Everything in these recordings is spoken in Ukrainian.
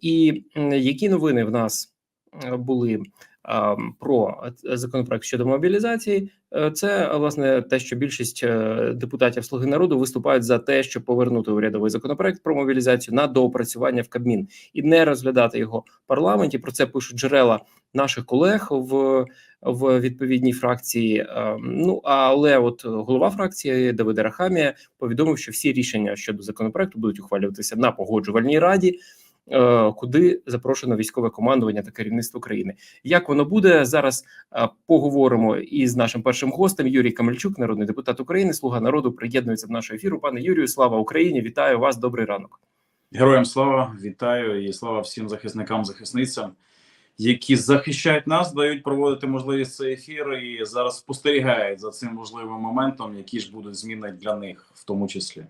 і які новини в нас е, були про е, законопроект щодо мобілізації? Е, Це власне те, що більшість депутатів Слуги народу виступають за те, щоб повернути урядовий законопроект про мобілізацію на доопрацювання в Кабмін і не розглядати його в парламенті. Про це пишуть джерела наших колег в, в відповідній фракції. Ну але от голова фракції Давид Рахамія повідомив, що всі рішення щодо законопроекту будуть ухвалюватися на погоджувальній раді. Е, Куди запрошено військове командування та керівництво країни? Як воно буде зараз? е, Поговоримо із нашим першим гостем Юрій Камельчук, народний депутат України, слуга народу, приєднується до нашого ефіру. Пане Юрію, слава Україні! Вітаю вас! Добрий ранок. Героям слава вітаю і слава всім захисникам, захисницям, які захищають нас, дають проводити можливість цей ефір і зараз спостерігають за цим можливим моментом, які ж будуть зміни для них, в тому числі.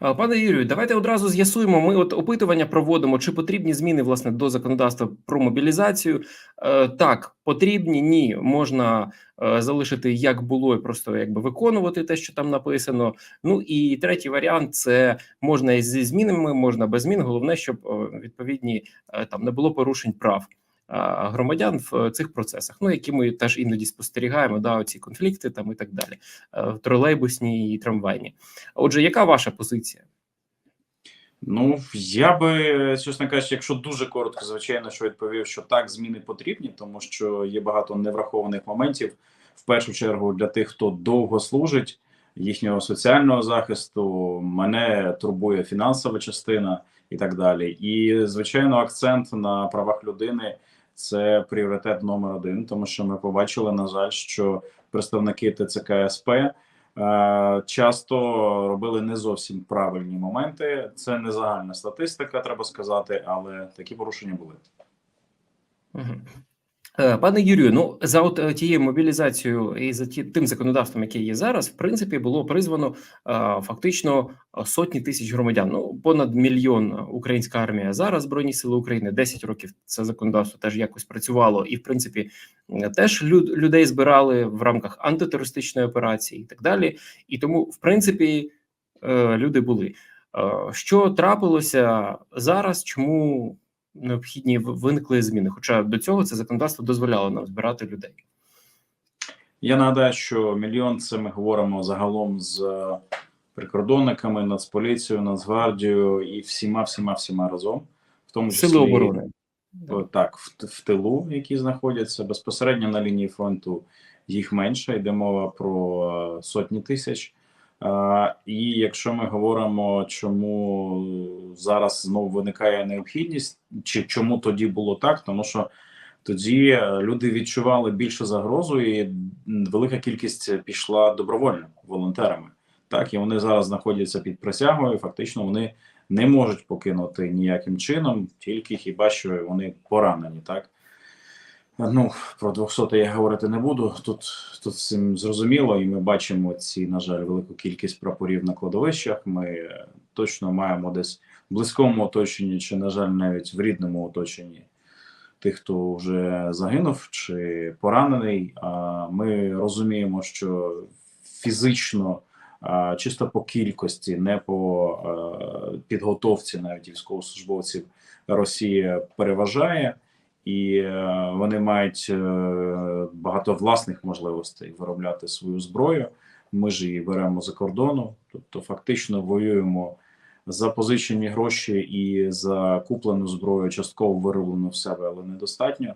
Пане Юрію, давайте одразу з'ясуємо. Ми от опитування проводимо, чи потрібні зміни власне до законодавства про мобілізацію. Е, так, потрібні, ні, можна е, залишити як було, і просто якби виконувати те, що там написано. Ну і третій варіант це можна зі змінами, можна без змін. Головне, щоб е, відповідні там не було порушень прав. А, Громадян в е, цих процесах, ну які ми теж іноді спостерігаємо, да, оці конфлікти там і так далі, е, тролейбусні і трамвайні. Отже, яка ваша позиція? Ну я би чесно кажучи, якщо дуже коротко, звичайно, що відповів, що так зміни потрібні, тому що є багато неврахованих моментів. В першу чергу для тих, хто довго служить, їхнього соціального захисту, мене турбує фінансова частина і так далі. І звичайно, акцент на правах людини це пріоритет номер один, тому що ми побачили, на жаль, що представники ТЦК СП е, часто робили не зовсім правильні моменти. Це не загальна статистика, треба сказати, але такі порушення були. Е, Пане Юрію, ну за от е, тією мобілізацією і за ті, тим законодавством, яке є зараз, в принципі, було призвано е, фактично сотні тисяч громадян. Ну понад мільйон українська армія зараз збройні сили України. 10 років це законодавство теж якось працювало, і в принципі теж люд, людей збирали в рамках антитерористичної операції і так далі. І тому, в принципі, люди були. Що трапилося зараз? Чому необхідні виникли зміни? Хоча до цього це законодавство дозволяло нам збирати людей. Я нагадаю, що мільйон це ми говоримо загалом з е, прикордонниками, Нацполіцією, Нацгвардією і всіма, всіма, всіма разом, в тому числі Сили оборони. Так, в, в тилу, які знаходяться безпосередньо на лінії фронту, їх менше. Йде мова про е, сотні тисяч. А, і якщо ми говоримо, чому зараз знову виникає необхідність, чи чому тоді було так, тому що тоді е, люди відчували більше загрозу, і велика кількість пішла добровольно волонтерами. Так, і вони зараз знаходяться під присягою. Фактично, вони не можуть покинути ніяким чином, тільки хіба що вони поранені, так. Ну, про 200 я говорити не буду. Тут тут всім зрозуміло, і ми бачимо ці, на жаль, велику кількість прапорів на кладовищах. Ми е, точно маємо десь в близькому оточенні, чи, на жаль, навіть в рідному оточенні тих, хто вже загинув чи поранений. А ми розуміємо, що фізично, чисто по кількості, не по е, підготовці навіть військовослужбовців Росія переважає і е, вони мають е, багато власних можливостей виробляти свою зброю. Ми ж її беремо за кордону, тобто фактично воюємо за позичені гроші і за куплену зброю, частково вироблену в себе, але недостатньо.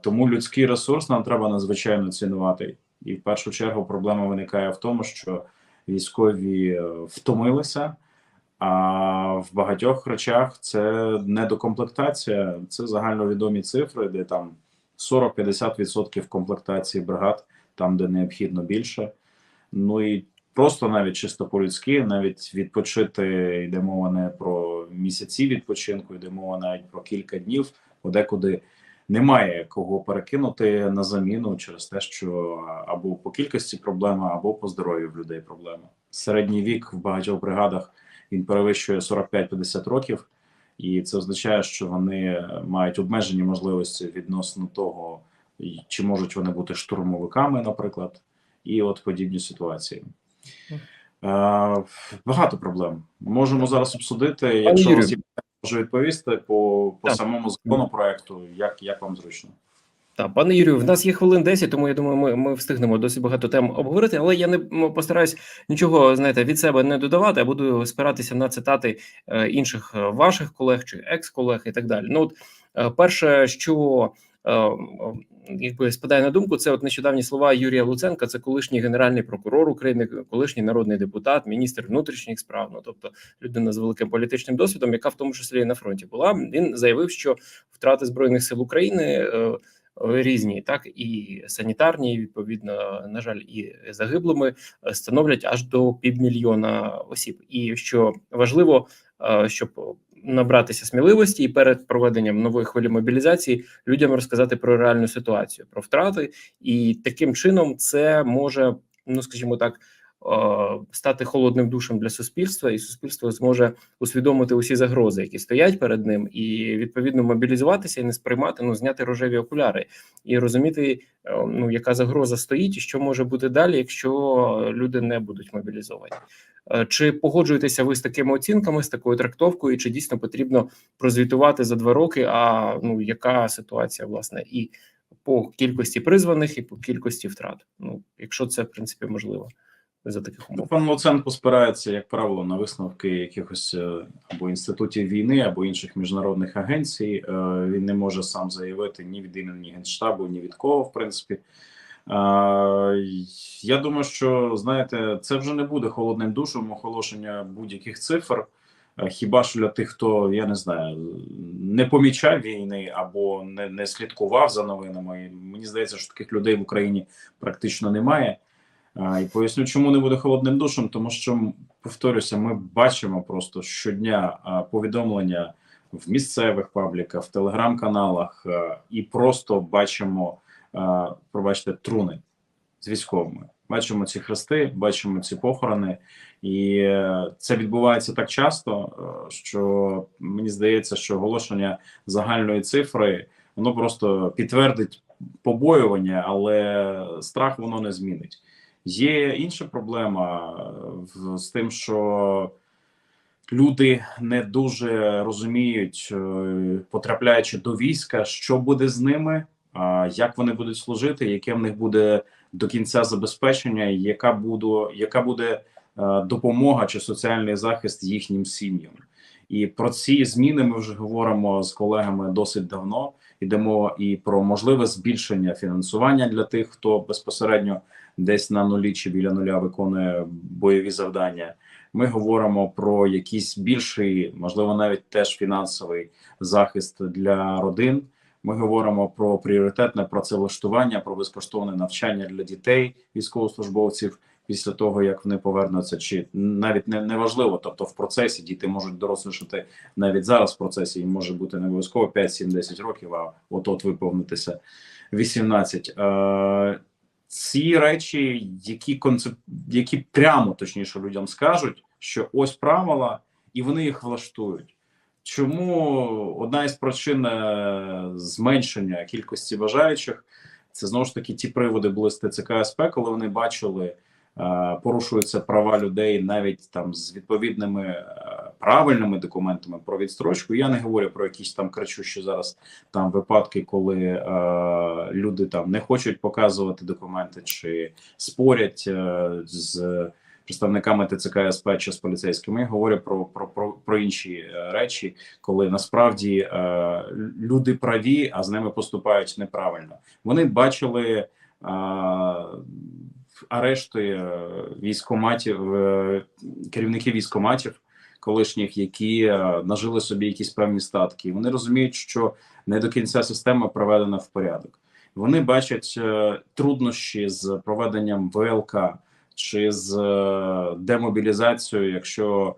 Тому людський ресурс нам треба надзвичайно цінувати. І в першу чергу проблема виникає в тому, що військові е, втомилися. А в багатьох речах це недокомплектація, це загальновідомі цифри, де там 40-50% комплектації бригад, там де необхідно більше. Ну і просто навіть чисто по-людськи, навіть відпочити йде мова не про місяці відпочинку, йде мова навіть про кілька днів, подекуди немає кого перекинути на заміну через те, що або по кількості проблема, або по здоров'ю в людей проблема. Середній вік в багатьох бригадах він перевищує 45-50 років, і це означає, що вони мають обмежені можливості відносно того, чи можуть вони бути штурмовиками, наприклад, і от подібні ситуації. Е, багато проблем можемо зараз обсудити. Якщо вас є можу відповісти по, по Так. самому законопроекту, як, як вам зручно. Так, пане Юрію, в нас є хвилин 10, тому я думаю, ми, ми встигнемо досить багато тем обговорити, але я не постараюсь нічого знаєте від себе не додавати, а буду спиратися на цитати е, інших е, ваших колег чи екс-колег і так далі. Ну, от е, перше, що якби спадає на думку, це от нещодавні слова Юрія Луценка, це колишній генеральний прокурор України, колишній народний депутат, міністр внутрішніх справ. Ну тобто людина з великим політичним досвідом, яка в тому числі і на фронті була. Він заявив, що втрати збройних сил України. Е, різні, так і санітарні, відповідно, на жаль, і загиблими е, становлять аж до півмільйона осіб. І що важливо, е, щоб набратися сміливості і перед проведенням нової хвилі мобілізації людям розказати про реальну ситуацію, про втрати, і таким чином це може, ну скажімо так. Е, Стати холодним душем для суспільства, і суспільство зможе усвідомити усі загрози, які стоять перед ним, і відповідно мобілізуватися і не сприймати, ну зняти рожеві окуляри і розуміти, е, ну яка загроза стоїть, і що може бути далі, якщо люди не будуть мобілізовані. Е, Чи погоджуєтеся ви з такими оцінками, з такою трактовкою, чи дійсно потрібно прозвітувати за два роки? А ну яка ситуація власне і по кількості призваних, і по кількості втрат? Ну, якщо це в принципі можливо за таких умов. Пан Луценко спирається, як правило, на висновки якихось е, або інститутів війни, або інших міжнародних агенцій. Е, Він не може сам заявити ні від імені генштабу, ні від кого, в принципі. Е, Я думаю, що знаєте, це вже не буде холодним душем оголошення будь-яких цифр. Хіба що для тих, хто я не знаю, не помічав війни або не, не слідкував за новинами. Мені здається, що таких людей в Україні практично немає. І поясню, чому не буде холодним душем, тому що повторюся, ми бачимо просто щодня повідомлення в місцевих пабліках, в телеграм-каналах, і просто бачимо, пробачте, труни з військовими. Бачимо ці хрести, бачимо ці похорони, і е, це відбувається так часто, е, що мені здається, що оголошення загальної цифри воно просто підтвердить побоювання, але страх воно не змінить. Є інша проблема е, з тим, що люди не дуже розуміють, е, потрапляючи до війська, що буде з ними, як вони будуть служити, яке в них буде до кінця забезпечення, яка буде, яка буде допомога чи соціальний захист їхнім сім'ям. І про ці зміни ми вже говоримо з колегами досить давно. Йдемо і про можливе збільшення фінансування для тих, хто безпосередньо десь на нулі чи біля нуля виконує бойові завдання. Ми говоримо про якийсь більший, можливо, навіть теж фінансовий захист для родин. Ми говоримо про пріоритетне працевлаштування, про безкоштовне навчання для дітей військовослужбовців після того, як вони повернуться, чи навіть не, не важливо, тобто в процесі діти можуть дорослішати навіть зараз в процесі, їм може бути не обов'язково 5, 7, 10 років, а от от виповнитися 18. Ці речі, які концеп... які прямо точніше людям скажуть, що ось правила, і вони їх влаштують. Чому одна із причин е, зменшення кількості бажаючих це знову ж таки ті приводи були з ТЦК СП, коли вони бачили, е, порушуються права людей навіть там з відповідними е, правильними документами про відстрочку. Я не говорю про якісь там кричущі зараз там випадки, коли е, люди там не хочуть показувати документи чи спорять е, з представниками ТЦК СП чи з поліцейськими. Я говорю про, про, про, про інші е, речі, коли насправді е, люди праві, а з ними поступають неправильно. Вони бачили. Е, арешти е, військоматів, е, керівників військоматів колишніх, які е, нажили собі якісь певні статки. Вони розуміють, що не до кінця система проведена в порядок. Вони бачать е, труднощі з проведенням ВЛК чи з е, демобілізацією, якщо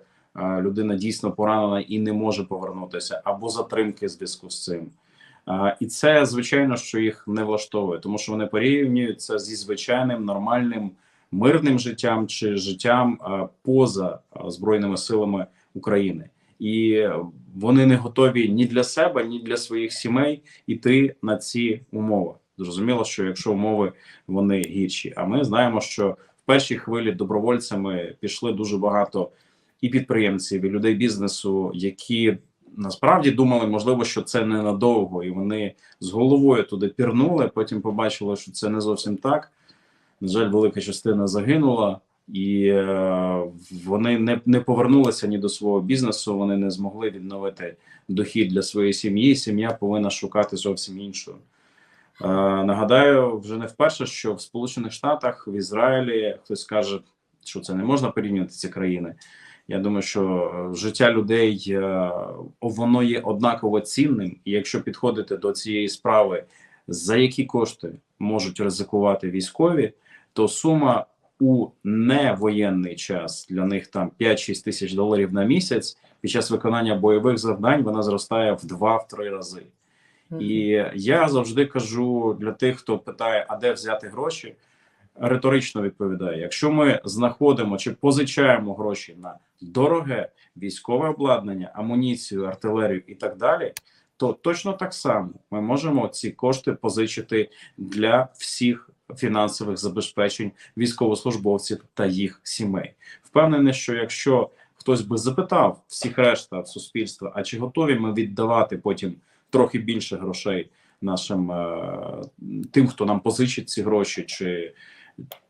людина дійсно поранена і не може повернутися, або затримки в зв'язку з цим. І це звичайно, що їх не влаштовує, тому що вони порівнюють це зі звичайним нормальним мирним життям чи життям поза збройними силами України, і вони не готові ні для себе, ні для своїх сімей іти на ці умови. Зрозуміло, що якщо умови вони гірші, а ми знаємо, що в першій хвилі добровольцями пішли дуже багато і підприємців, і людей бізнесу, які насправді думали, можливо, що це ненадовго, і вони з головою туди пірнули. Потім побачили, що це не зовсім так. На жаль, велика частина загинула, і е, вони не, не повернулися ні до свого бізнесу. Вони не змогли відновити дохід для своєї сім'ї. Сім'я повинна шукати зовсім іншого. Е, нагадаю, вже не вперше, що в Сполучених Штатах, в Ізраїлі хтось каже, що це не можна порівнювати ці країни. Я думаю, що е, життя людей воно є однаково цінним, і якщо підходити до цієї справи, за які кошти можуть ризикувати військові, то сума у невоєнний час для них там 5-6 тисяч доларів на місяць під час виконання бойових завдань вона зростає в 2-3 рази. І я завжди кажу для тих, хто питає, а де взяти гроші, риторично відповідаю: якщо ми знаходимо чи позичаємо гроші на дороге військове обладнання, амуніцію, артилерію і так далі, то точно так само ми можемо ці кошти позичити для всіх фінансових забезпечень військовослужбовців та їх сімей. Впевнений, що якщо хтось би запитав всіх решта суспільства, а чи готові ми віддавати потім трохи більше грошей нашим е, тим, хто нам позичить ці гроші, чи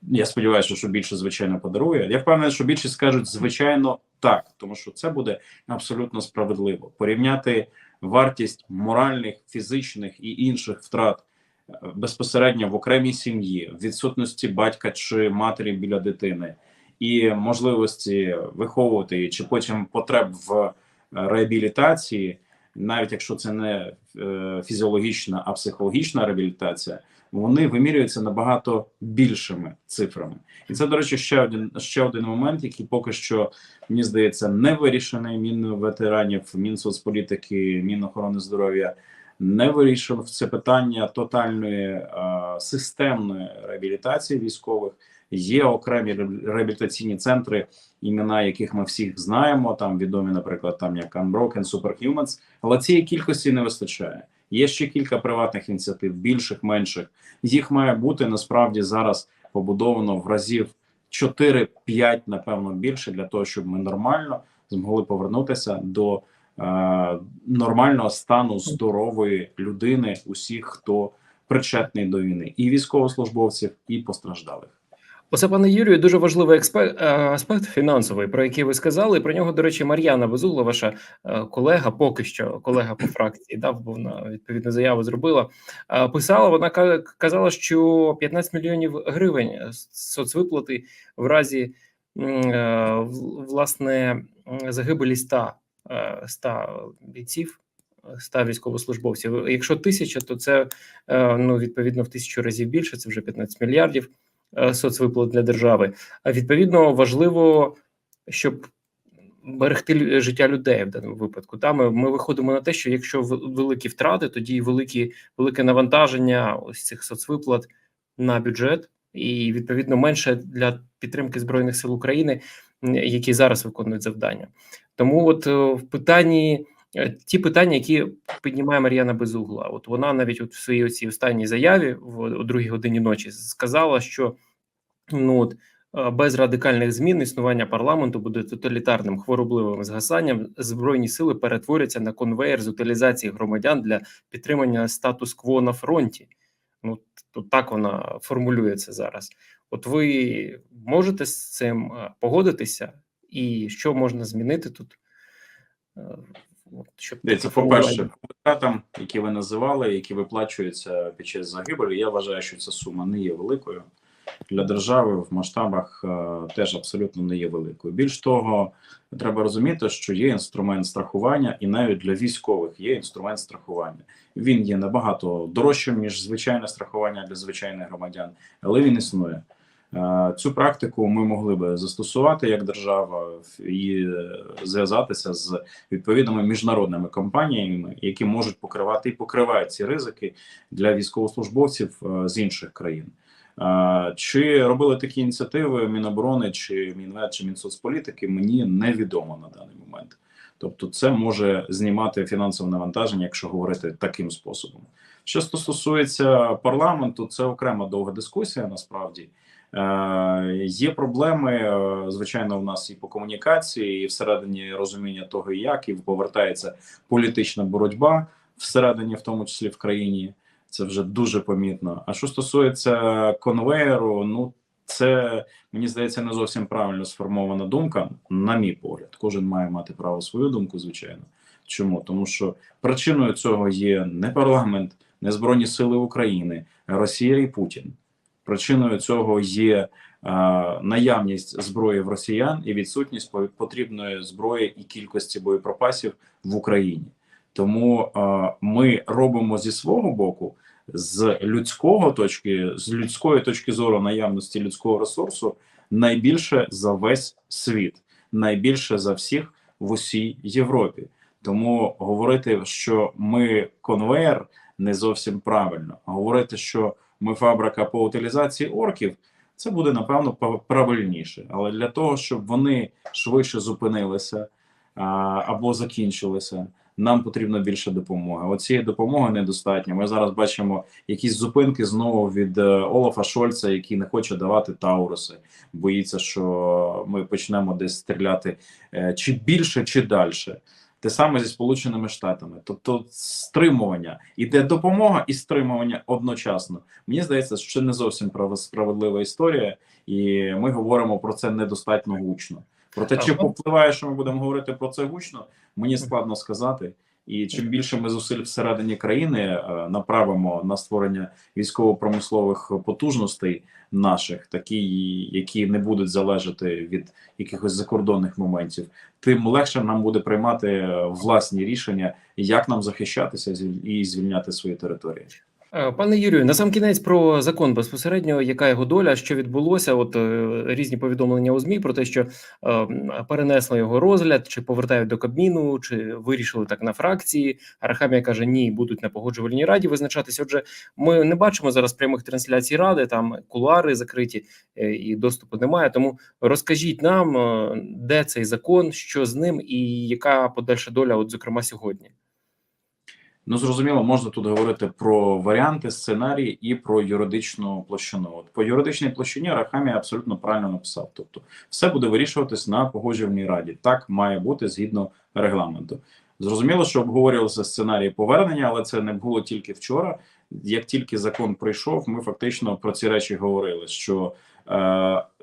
я сподіваюся, що більше звичайно подарує. Я впевнений, що більшість скажуть звичайно так, тому що це буде абсолютно справедливо. Порівняти вартість моральних, фізичних і інших втрат е, безпосередньо в окремій сім'ї, в відсутності батька чи матері біля дитини, і можливості виховувати її, чи потім потреб в е, реабілітації, навіть якщо це не е, фізіологічна, а психологічна реабілітація, вони вимірюються набагато більшими цифрами. І це, до речі, ще один ще один момент, який поки що мені здається не вирішений. Мін ветеранів, Мінсоцполітики, Мінохорони здоров'я не вирішив це питання тотальної е, системної реабілітації військових. Є окремі реабілітаційні центри, імена яких ми всіх знаємо. Там відомі, наприклад, там як Unbroken, Superhumans, але цієї кількості не вистачає. Є ще кілька приватних ініціатив, більших, менших. Їх має бути насправді зараз побудовано в разів 4-5, напевно, більше для того, щоб ми нормально змогли повернутися до е, нормального стану здорової людини, усіх, хто причетний до війни, і військовослужбовців, і постраждалих. Оце, пане Юрію, дуже важливий е, аспект фінансовий, про який ви сказали. Про нього, до речі, Мар'яна Безугла, ваша е, колега, поки що колега по фракції, да, бо вона відповідну заяву зробила. е, Писала, вона казала, що 15 мільйонів гривень соцвиплати в разі власне загибелі 100, е, 100 бійців. 100 військовослужбовців. Якщо тисяча, то це ну відповідно в тисячу разів більше. Це вже 15 мільярдів соцвиплат для держави. А відповідно важливо, щоб берегти життя людей в даному випадку. Та ми, ми виходимо на те, що якщо великі втрати, тоді великі велике навантаження ось цих соцвиплат на бюджет, і відповідно менше для підтримки збройних сил України, які зараз виконують завдання. Тому, от е, в питанні. Е, Ті питання, які піднімає Мар'яна Безугла, от вона навіть от в своїй цій останній заяві о другій годині ночі сказала, що ну от е, без радикальних змін існування парламенту буде тоталітарним хворобливим згасанням. Збройні сили перетворяться на конвейер з утилізації громадян для підтримання статус-кво на фронті. Ну то так вона формулює це зараз. От ви можете з цим е, погодитися, і що можна змінити тут? Щоб Дивіться, по-перше, формулювання- витратам, які ви називали, які виплачуються під час загибелі, я вважаю, що ця сума не є великою. Для держави в масштабах е, теж абсолютно не є великою. Більш того, треба розуміти, що є інструмент страхування, і навіть для військових є інструмент страхування. Він є набагато дорожчим ніж звичайне страхування для звичайних громадян, але він існує. Е, Цю практику ми могли би застосувати як держава і зв'язатися з відповідними міжнародними компаніями, які можуть покривати і покривають ці ризики для військовослужбовців е, з інших країн. Е, Чи робили такі ініціативи Міноборони, чи Мінвед, чи Мінсоцполітики, мені невідомо на даний момент. Тобто, це може знімати фінансове навантаження, якщо говорити таким способом. Що стосується парламенту, це окрема довга дискусія. Насправді Є проблеми, е, звичайно, у нас і по комунікації, і всередині розуміння того, як, і повертається політична боротьба всередині, в тому числі в країні. Це вже дуже помітно. А що стосується конвеєру, ну це мені здається не зовсім правильно сформована думка, на мій погляд. Кожен має мати право свою думку, звичайно. Чому? Тому що причиною цього є не парламент, не Збройні Сили України, Росія і Путін. Причиною цього є а, наявність зброї в росіян і відсутність по- потрібної зброї і кількості боєприпасів в Україні. Тому а, ми робимо зі свого боку з людського точки, з людської точки зору наявності людського ресурсу найбільше за весь світ, найбільше за всіх в усій Європі. Тому говорити, що ми конвейер, не зовсім правильно. Говорити, що ми фабрика по утилізації орків, це буде напевно правильніше. Але для того, щоб вони швидше зупинилися або закінчилися, нам потрібно більше допомоги. Оцієї допомоги недостатньо. Ми зараз бачимо якісь зупинки знову від е, Олафа Шольца, який не хоче давати Тауруси. Боїться, що ми почнемо десь стріляти е, чи більше, чи далі. Те саме зі Сполученими Штатами, тобто стримування іде допомога і стримування одночасно. Мені здається, що це не зовсім прав- справедлива історія, і ми говоримо про це недостатньо гучно. Про те, чи повпливає, що ми будемо говорити про це гучно, мені складно сказати. І чим більше ми зусиль всередині країни е, направимо на створення військово-промислових потужностей наших, такі, які не будуть залежати від якихось закордонних моментів, тим легше нам буде приймати е, власні рішення, як нам захищатися і звільняти свої території. Е, Пане Юрію, на сам кінець про закон безпосередньо, яка його доля, що відбулося? От е, різні повідомлення у змі про те, що е, перенесли його розгляд, чи повертають до Кабміну, чи вирішили так на фракції. Арахамія каже, ні, будуть на погоджувальній раді визначатися. Отже, ми не бачимо зараз прямих трансляцій ради, там кулуари закриті е, і доступу немає. Тому розкажіть нам, де цей закон, що з ним, і яка подальша доля, от зокрема сьогодні. Ну зрозуміло, можна тут говорити про варіанти, сценарії і про юридичну площину. От по юридичній площині Рахамі абсолютно правильно написав. Тобто, все буде вирішуватись на погоджувальній раді. Так має бути згідно регламенту. Зрозуміло, що обговорювалися сценарії повернення, але це не було тільки вчора. Як тільки закон прийшов, ми фактично про ці речі говорили. Що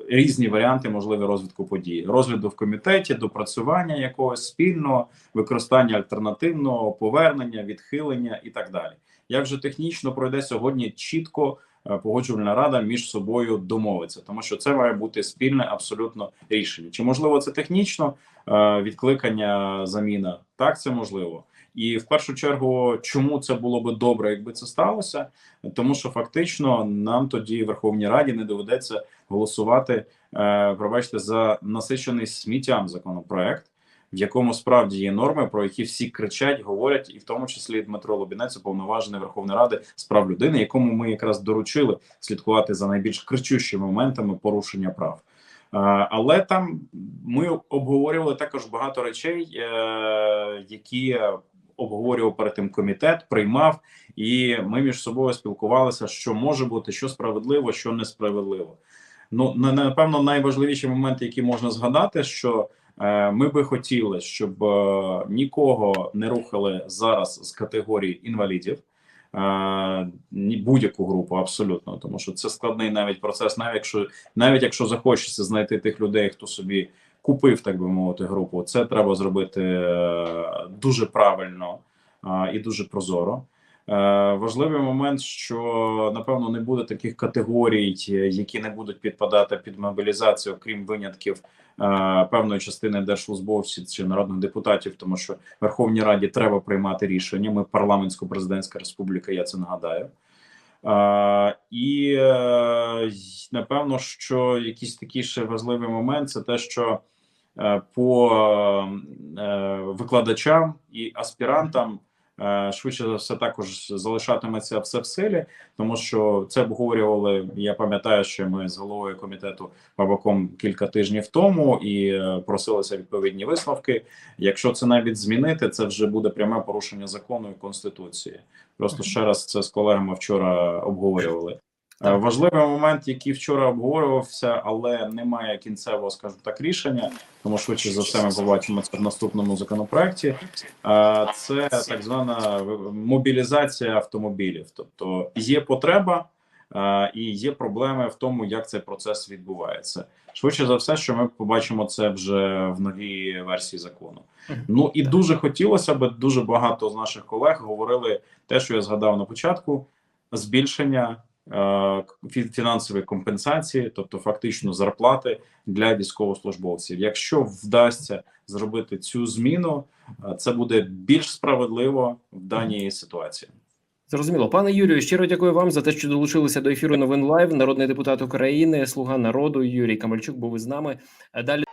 різні варіанти можливі розвитку подій, розгляду в комітеті, допрацювання якогось спільного, використання альтернативного, повернення, відхилення і так далі. Як же технічно пройде сьогодні чітко е, погоджувальна рада між собою домовиться, тому що це має бути спільне абсолютно рішення. Чи можливо це технічно е, відкликання заміна? Так, це можливо. І в першу чергу, чому це було би добре, якби це сталося? Тому що фактично нам тоді в Верховній Раді не доведеться голосувати, е, пробачте, за насичений сміттям законопроект, в якому справді є норми, про які всі кричать, говорять, і в тому числі Дмитро Лобінець, уповноважений Верховної Ради з прав людини, якому ми якраз доручили слідкувати за найбільш кричущими моментами порушення прав. Е, Але там ми обговорювали також багато речей, е, які обговорював перед тим комітет, приймав, і ми між собою спілкувалися, що може бути, що справедливо, що несправедливо. Ну напевно, найважливіші моменти, які можна згадати, що е, ми би хотіли, щоб е, нікого не рухали зараз з категорії інвалідів. е, Будь-яку групу абсолютно, тому що це складний навіть процес, навіть якщо навіть якщо захочеться знайти тих людей, хто собі купив, так би мовити, групу, це треба зробити е, дуже правильно е, і дуже прозоро. Е, Важливий момент, що напевно не буде таких категорій, які не будуть підпадати під мобілізацію, крім винятків певної частини держслужбовців чи народних депутатів, тому що Верховній Раді треба приймати рішення. Ми парламентсько-президентська республіка, я це нагадаю. І е, напевно, що якийсь такий ще важливий момент це те, що е, по е, викладачам і аспірантам швидше за все також залишатиметься все в силі, тому що це обговорювали. Я пам'ятаю, що ми з головою комітету Бабаком кілька тижнів тому і е, просилися відповідні висновки. Якщо це навіть змінити, це вже буде пряме порушення закону і конституції. Просто ще раз це з колегами вчора обговорювали. Так. Важливий момент, який вчора обговорювався, але немає кінцевого, скажімо так, рішення, тому швидше за все ми побачимо це в наступному законопроекті. Е, Це так звана мобілізація автомобілів. Тобто є потреба е, і є проблеми в тому, як цей процес відбувається. Швидше за все, що ми побачимо це вже в новій версії закону. Ну і дуже хотілося б дуже багато з наших колег говорили те, що я згадав на початку: збільшення е, фі- фінансової компенсації, тобто фактично зарплати для військовослужбовців. Якщо вдасться зробити цю зміну, е, це буде більш справедливо в даній ситуації. Зрозуміло, пане Юрію, щиро дякую вам за те, що долучилися до ефіру новин лайв. Народний депутат України, слуга народу Юрій Камальчук був із нами. Е, Далі.